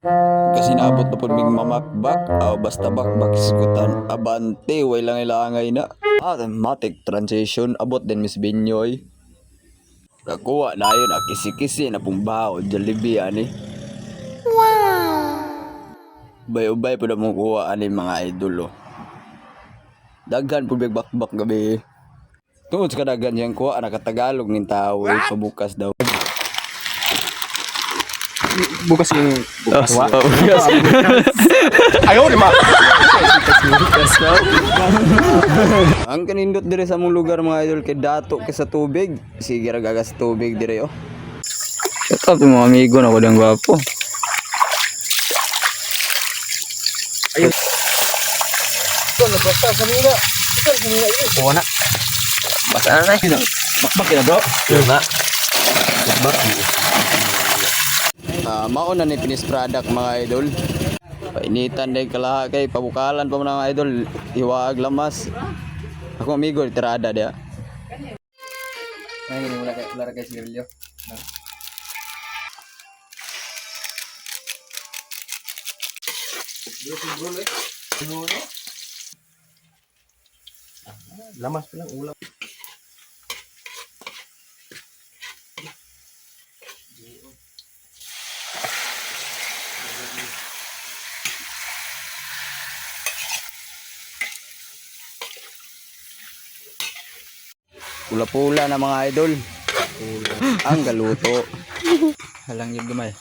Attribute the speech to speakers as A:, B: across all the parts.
A: Kasi naabot na po mig mamakbak o basta bakbak iskutan abante way lang ilangay na. Automatic transition. Abot din Miss Binyoy. Kakuha na yun ah, kisi-kisi na pong bao Jollibee ani. Bay-ubay po na mong kuha ani mga idol oh. Daghan po big bakbak gabi. Tungod sa kadagan siyang kuha nakatagalog ng tao pabukas daw
B: Bukas yung bukas.
A: Oh,
B: Wa.
A: bukas.
B: Ayaw, lima.
A: Ang kanindot dire sa mong lugar mga idol kay dato kay sa tubig. Sige ra gagas tubig dire oh.
C: Shut up yung mga amigo na ko dang gwapo.
B: Oo na. Basta na na. Bakbak yun bro. Yun na. Bakbak.
A: Ah, mao na ni finished product mga idol. Painitan day kalaha kay pabukalan pa mo mga idol. Iwaag lamas. Ako amigo tirada dia.
B: Ay, wala kay wala kay sigarilyo. Lamas pa lang ulam.
A: Pula-pula na mga idol. Ang galuto.
C: Halang yung gamay.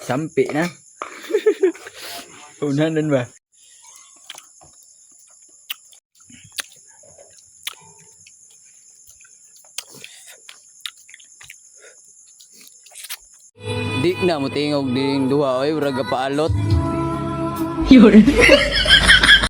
C: Sampi na. Unahan ba?
A: Di na mo tingog ding duha oy ura paalot.
D: Yun.